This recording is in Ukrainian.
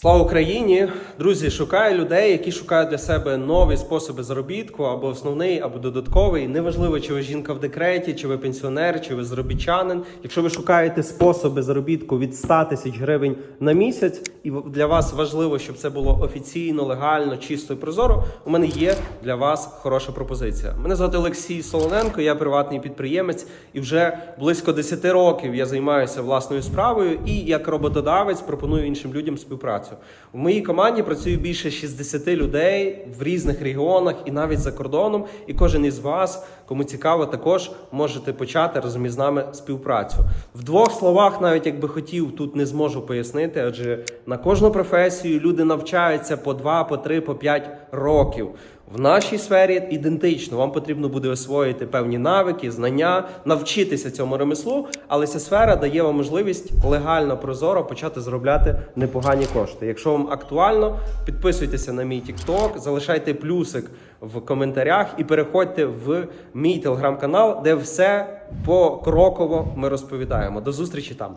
Слава Україні! Друзі, шукаю людей, які шукають для себе нові способи заробітку, або основний, або додатковий. Неважливо, чи ви жінка в декреті, чи ви пенсіонер, чи ви заробітчанин. Якщо ви шукаєте способи заробітку від 100 тисяч гривень на місяць, і для вас важливо, щоб це було офіційно, легально, чисто і прозоро. У мене є для вас хороша пропозиція. Мене звати Олексій Солоненко, я приватний підприємець, і вже близько 10 років я займаюся власною справою і як роботодавець пропоную іншим людям співпрацю. У моїй команді працює більше 60 людей в різних регіонах і навіть за кордоном. І кожен із вас, кому цікаво, також можете почати разом із нами співпрацю. В двох словах, навіть якби хотів, тут не зможу пояснити, адже на кожну професію люди навчаються по 2, по 3, по 5 років. В нашій сфері ідентично. Вам потрібно буде освоїти певні навики, знання, навчитися цьому ремеслу, але ця сфера дає вам можливість легально, прозоро почати заробляти непогані кошти. Якщо вам актуально, підписуйтеся на мій TikTok, залишайте плюсик в коментарях і переходьте в мій телеграм-канал, де все покроково ми розповідаємо. До зустрічі там.